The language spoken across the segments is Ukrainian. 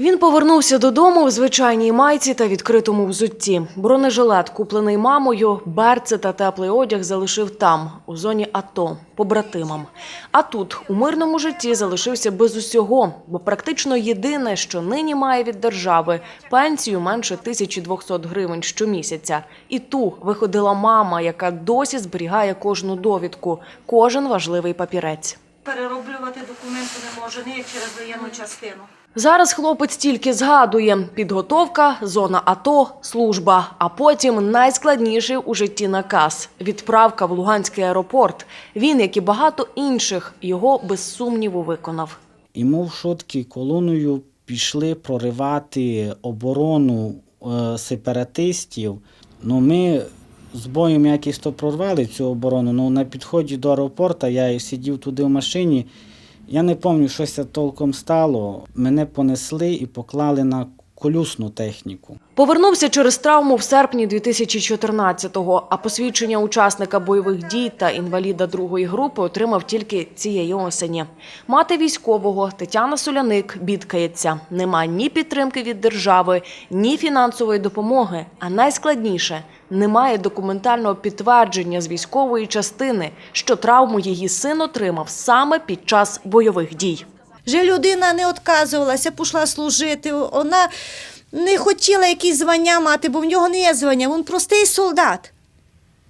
Він повернувся додому в звичайній майці та відкритому взутті. Бронежилет, куплений мамою, берці та теплий одяг залишив там, у зоні АТО, побратимам. А тут, у мирному житті, залишився без усього, бо практично єдине, що нині має від держави – пенсію менше 1200 гривень щомісяця. І ту виходила мама, яка досі зберігає кожну довідку, кожен важливий папірець. Перероблювати документи не може, не як через воєнну частину. Зараз хлопець тільки згадує підготовка, зона АТО, служба, а потім найскладніший у житті наказ відправка в Луганський аеропорт. Він, як і багато інших, його без сумніву виконав. І мов шутки колоною пішли проривати оборону е, сепаратистів. Ну, ми з боєм якось то прорвали цю оборону. Ну, на підході до аеропорту я сидів туди в машині. Я не пам'ятаю, що це толком стало. Мене понесли і поклали на колюсну техніку. Повернувся через травму в серпні 2014-го, а посвідчення учасника бойових дій та інваліда другої групи отримав тільки цієї осені. Мати військового Тетяна Соляник бідкається. Нема ні підтримки від держави, ні фінансової допомоги. А найскладніше немає документального підтвердження з військової частини, що травму її син отримав саме під час бойових дій. Вже людина не відказувалася, пішла служити. Вона не хотіла якісь звання мати, бо в нього не є звання. Він простий солдат.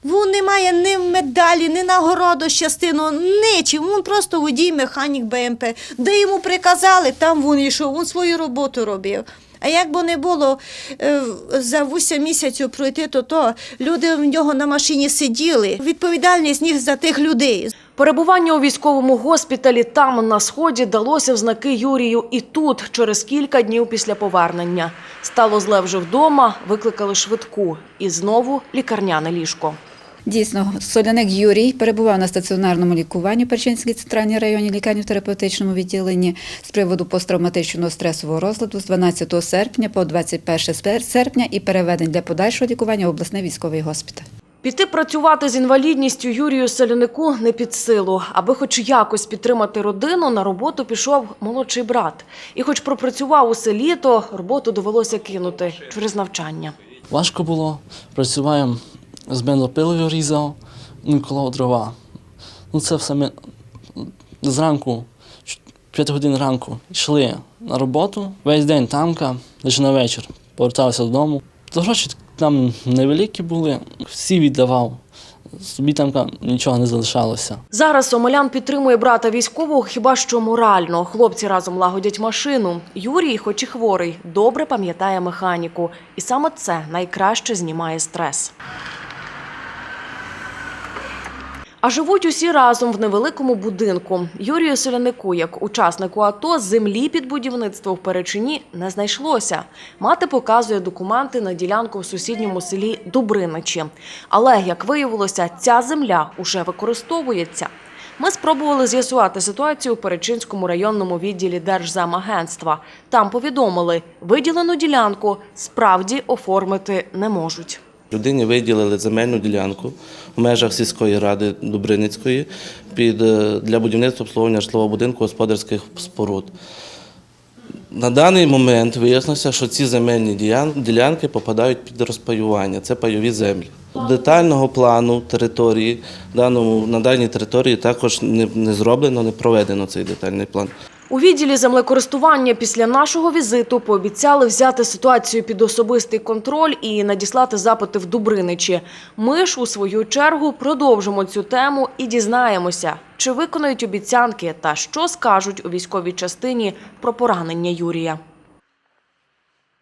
Він не має ні медалі, ні нагороду з частину, нічим. Він просто водій, механік БМП. Де йому приказали, там він йшов, він свою роботу робив. А як би не було е, за 8 місяців пройти, то, то люди в нього на машині сиділи. Відповідальність ніг за тих людей. Перебування у військовому госпіталі там на сході далося в знаки Юрію і тут, через кілька днів після повернення. Стало зле вже вдома, викликали швидку і знову лікарняне ліжко. Дійсно, Соляник Юрій перебував на стаціонарному лікуванні в Перчинській центральній районній лікарні в терапевтичному відділенні з приводу посттравматичного стресового розладу з 12 серпня по 21 серпня і переведень для подальшого лікування в обласний військовий госпіталь. Піти працювати з інвалідністю Юрію Селянику не під силу. Аби хоч якось підтримати родину, на роботу пішов молодший брат. І хоч пропрацював усе літо, роботу довелося кинути через навчання. Важко було, працюваємо з бензопилою різав, і колов дрова. Ну це все зранку, 5 годин ранку, йшли на роботу, весь день тамка, лише на вечір поверталися додому. То гроші там невеликі були, всі віддавав. Собі там нічого не залишалося. Зараз Омелян підтримує брата військового хіба що морально. Хлопці разом лагодять машину. Юрій, хоч і хворий, добре пам'ятає механіку. І саме це найкраще знімає стрес. А живуть усі разом в невеликому будинку. Юрію Солянику, як учаснику АТО, землі під будівництво в Перечині не знайшлося. Мати показує документи на ділянку в сусідньому селі Дубриничі. Але, як виявилося, ця земля уже використовується. Ми спробували з'ясувати ситуацію у Перечинському районному відділі Держзамагентства. Там повідомили, виділену ділянку справді оформити не можуть. Людині виділили земельну ділянку в межах сільської ради Дубриницької під, е, для будівництва обслуговування житлового будинку господарських споруд. На даний момент вияснилося, що ці земельні ділянки попадають під розпаювання. Це пайові землі. Детального плану території на даній території також не зроблено, не проведено цей детальний план. У відділі землекористування після нашого візиту пообіцяли взяти ситуацію під особистий контроль і надіслати запити в Дубриничі. Ми ж у свою чергу продовжимо цю тему і дізнаємося, чи виконають обіцянки та що скажуть у військовій частині про поранення Юрія.